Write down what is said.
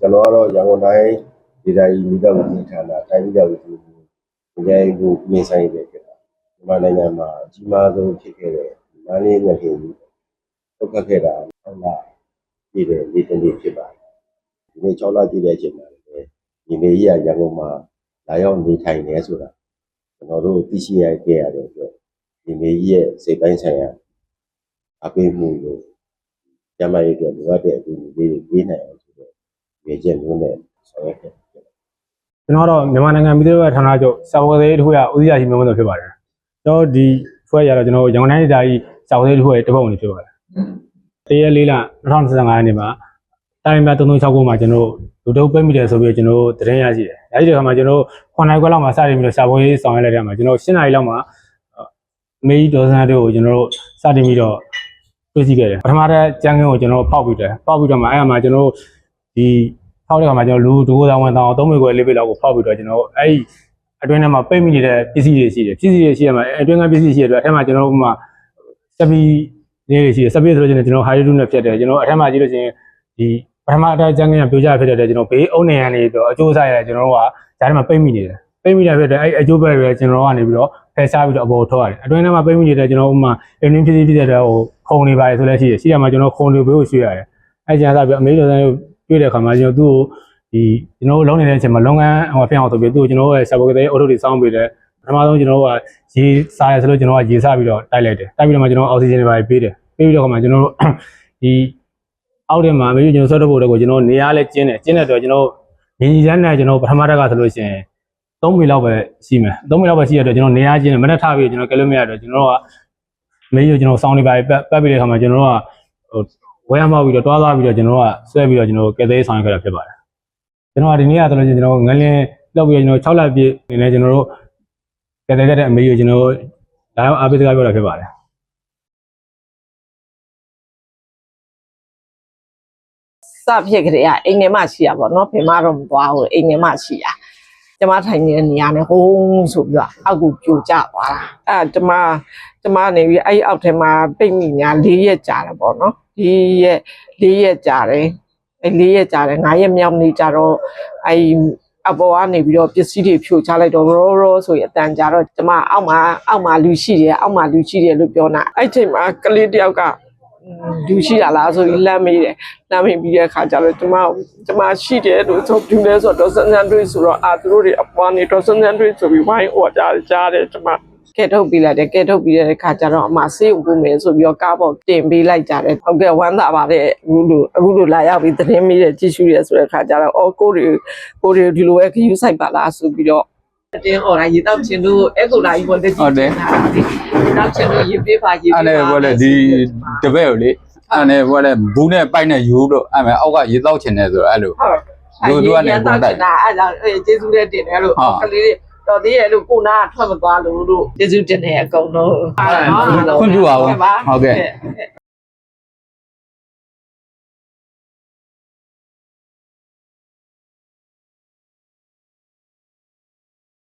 ကျွန်တော်ကတော့ရန်ကုန်တိုင်းဒေသကြီးမိသားစုဌာနတိုင်းမိသားစုကိုဉာဏ်ကိုမြင်ဆိုင်ပဲဖြစ်တာမြန်မာနိုင်ငံမှာအကြီးမားဆုံးဖြစ်ခဲ့တဲ့မန္တလေးနိုင်ငံကြီးဒုက္ခခဲ့တာဟုတ်လားပြည်တယ်ဒီတနေ့ဖြစ်ပါတယ်ဒီနေ့6လပြည့်တဲ့အချိန်မှာလည်းဒီမေကြီးကရန်ကုန်မှာလာရောက်နေထိုင်နေဆိုတာကျွန်တော်တို့သိရှိရခဲ့ရတဲ့အတွက်ဒီမေကြီးရဲ့စိတ်ပိုင်းဆိုင်ရာအပေးမှုကိုကျမရဲ့အတွက်လိုအပ်တဲ့အကူအညီလေးတွေပေးနိုင်အောင် ဆိုတော့ရေချက်မျိုးနဲ့ဆောင်ရွက်ခဲ့တယ်ကျွန်တော်ကတော့မြန်မာနိုင်ငံပြည်သူ့ဘက်ဌာနချုပ်စာဝတ်သေးတစ်ခုရဦးစီးရရှိမျိုးမျိုးဖြစ်ပါတယ်ကျွန်တော်ဒီဖွဲ့ရတော့ကျွန်တော်ရန်ကုန်တိုင်းဒေသကြီးစာဝတ်သေးတစ်ခုရဲ့တစ်ပုံနေဖြစ်ပါတယ်တရက်လေးလ2025ရက်နေ့မှာတိုင်းမှာ3369မှာကျွန်တော်လူတုပ်ပိတ်မိတယ်ဆိုပြီးကျွန်တော်သတင်းရရှိတယ်ရရှိတဲ့အခါမှာကျွန်တော်9နိုင်ခွက်လောက်မှာစတင်ပြီးတော့စာဝတ်သေးဆောင်ရွက်လိုက်တဲ့အခါမှာကျွန်တော်10နိုင်လောက်မှာမေးဒေါ်စန်တို့ကိုကျွန်တော်စတင်ပြီးတော့တွေ့ရှိခဲ့တယ်ပထမတစ်ကျန်းကင်းကိုကျွန်တော်ပေါက်ပြီးတယ်ပေါက်ပြီးတော့မှအဲ့အမှာကျွန်တော် ဒီဖောက်တဲ့ခါမှာကျွန်တော်လူဒူကိုတောင်းဝန်တောင်းသုံးမိခွဲလေးပိလောက်ကိုဖောက်ပြီးတော့ကျွန်တော်အဲ့ဒီအတွင်းထဲမှာပိတ်မိနေတဲ့ပစ္စည်းတွေရှိတယ်ပစ္စည်းတွေရှိရမှာအတွင်းကပစ္စည်းရှိရတဲ့အတွက်အဲ့မှာကျွန်တော်ဥပမာစပီလေးတွေရှိတယ်စပီဆိုလို့ချင်းကျွန်တော်ဟာရီဒူနဲ့ဖြတ်တယ်ကျွန်တော်အထက်မှာကြည့်လို့ချင်းဒီပထမအတိုင်းကျန်းကင်းကပြိုကျဖြစ်တဲ့အတွက်ကျွန်တော်ဘေးအုံနေရနေပြီးတော့အကျိုးစားရတယ်ကျွန်တော်တို့ကဂျားထဲမှာပိတ်မိနေတယ်ပိတ်မိတဲ့ဖြစ်တဲ့အဲ့အကျိုးပဲတွေကျွန်တော်ကနေပြီးတော့ဖယ်ရှားပြီးတော့အပေါ်ထောက်ရတယ်အတွင်းထဲမှာပိတ်မိနေတဲ့ကျွန်တော်ဥပမာအင်းင်းဖြစ်ဖြစ်ဖြစ်တဲ့ဟိုခုံနေပါတယ်ဆိုလည်းရှိတယ်ရှိရမှာကျွန်တော်ခုံတွေဘေးကိုရွှေ့ရတယ်အဲ့ကျန်စားပြီးအမေတို့တိုင်း တွေ့တဲ့အခါမှာကျွန်တော်သူ့ကိုဒီကျွန်တော်လုံးနေတဲ့အချိန်မှာလုပ်ငန်းဟိုဖြစ်အောင်ဆိုပြီးသူ့ကိုကျွန်တော်ရဲ့ဆာဘကတဲ့အော်တိုတွေစောင်းပေးတယ်ပထမဆုံးကျွန်တော်ကရေစားရဆိုလို့ကျွန်တော်ကရေစားပြီးတော့တိုက်လိုက်တယ်တိုက်ပြီးတော့မှကျွန်တော်အောက်ဆီဂျင်တွေပါပေးတယ်ပေးပြီးတော့ခါမှာကျွန်တော်တို့ဒီအောက်ထဲမှာမေကျွန်တော်ဆွတ်တော့ဖို့တော့ကိုကျွန်တော်နေရာလဲကျင်းတယ်ကျင်းတဲ့တော့ကျွန်တော်ညီညီချမ်းနဲ့ကျွန်တော်ပထမတက်ကဆိုလို့ရှိရင်3မီလောက်ပဲရှိမယ်3မီလောက်ပဲရှိရတော့ကျွန်တော်နေရာကျင်းတယ်မနေ့ထားပြီးကျွန်တော်ကဲလို့မရတော့ကျွန်တော်ကမေကျွန်တော်စောင်းနေပါပတ်ပတ်ပြီးတဲ့ခါမှာကျွန်တော်ကဟို ဝဲရမောက်ပြီးတော့တွားသွားပြီးတော့ကျွန်တော်ကဆွဲပြီးတော့ကျွန်တော်ကဲသေးဆောင်ရွက်ခဲ့တာဖြစ်ပါတယ်ကျွန်တော်ကဒီနေ့ကဆိုလို့ရှိရင်ကျွန်တော်ငလင်းလောက်ပြီးတော့ကျွန်တော်6လပြည့်နေနေကျွန်တော်တို့ကဲသေးတဲ့အမေကိုကျွန်တော်လာရောက်အားပေးစကားပြောတာဖြစ်ပါတယ်စဖြစ်ကြတဲ့အိမ်ထဲမှာရှိရပါတော့ဘယ်မှတော့မသွားဘူးအိမ်ထဲမှာရှိရ ကျမထိုင်နေတဲ့နေရာနဲ့ဟိုးဆိုပြီးတော့အောက်ကိုပြိုကျသွားတာအဲကျမကျမနေပြီးအဲ့ဒီအောက်ထဲမှာပိတ်မိညာ၄ရက်ကြာတယ်ပေါ့နော်ဒီရက်၄ရက်ကြာတယ်အဲ့၄ရက်ကြာတယ်၅ရက်မြောက်နေကြတော့အဲ့အပေါ်ကနေပြီးတော့ပစ္စည်းတွေဖြိုချလိုက်တော့ရောရောဆိုရင်အတန်ကြာတော့ကျမအောက်မှာအောက်မှာလူရှိတယ်အောက်မှာလူရှိတယ်လို့ပြောတာအဲ့ချိန်မှာကလေးတယောက်က လူရှိရလားဆိုပြီးလမ်းမေးတယ်နာမည်ပြီးတဲ့အခါကျတော့ကျမကျမရှိတယ်လို့ဆိုပြလဲဆိုတော့ဆန်းဆန်းတွေးဆိုတော့အာသူတို့တွေအပွားနေတော့ဆန်းဆန်းတွေးဆိုပြီးဝိုင်းអော်ကြတယ်ကြားတယ်ကျမကဲထုတ်ပြီးလိုက်တယ်ကဲထုတ်ပြီးတဲ့အခါကျတော့အမဆေးကိုပို့မယ်ဆိုပြီးတော့ကားပေါ်တင်ပေးလိုက်ကြတယ်ဟုတ်ကဲ့ဝမ်းသာပါတယ်အခုလိုအခုလိုလာရောက်ပြီးသတင်းမေးတဲ့ကြည့်ရှုရဆိုတဲ့အခါကျတော့အော်ကိုတွေကိုတွေဒီလိုပဲခယူးဆိုင်ပါလားဆိုပြီးတော့ တင်းអော်လိုက်ရေတောက်ချင်လို့အဲ့ကိုလာကြီးပေါ်တက်ကြည့်တောက်ချင်လို့ရေပေးပါရေအဲ့ဒါဘောလေဒီတပည့်ကိုလေအဲ့ဒါဘောလေဘူးနဲ့ပိုက်နဲ့ယူလို့အဲ့မဲ့အောက်ကရေတောက်ချင်တယ်ဆိုတော့အဲ့လိုဟုတ်သူကနေပုံတိုက်တာအဲ့ဒါကျေးဇူးလည်းတင်တယ်လို့ကလေးတွေတော်သေးရဲ့လို့ကိုနာထွက်မသွားလို့လို့ကျေးဇူးတင်တယ်အကုန်လုံးခွင့်ပြုပါဦးဟုတ်ကဲ့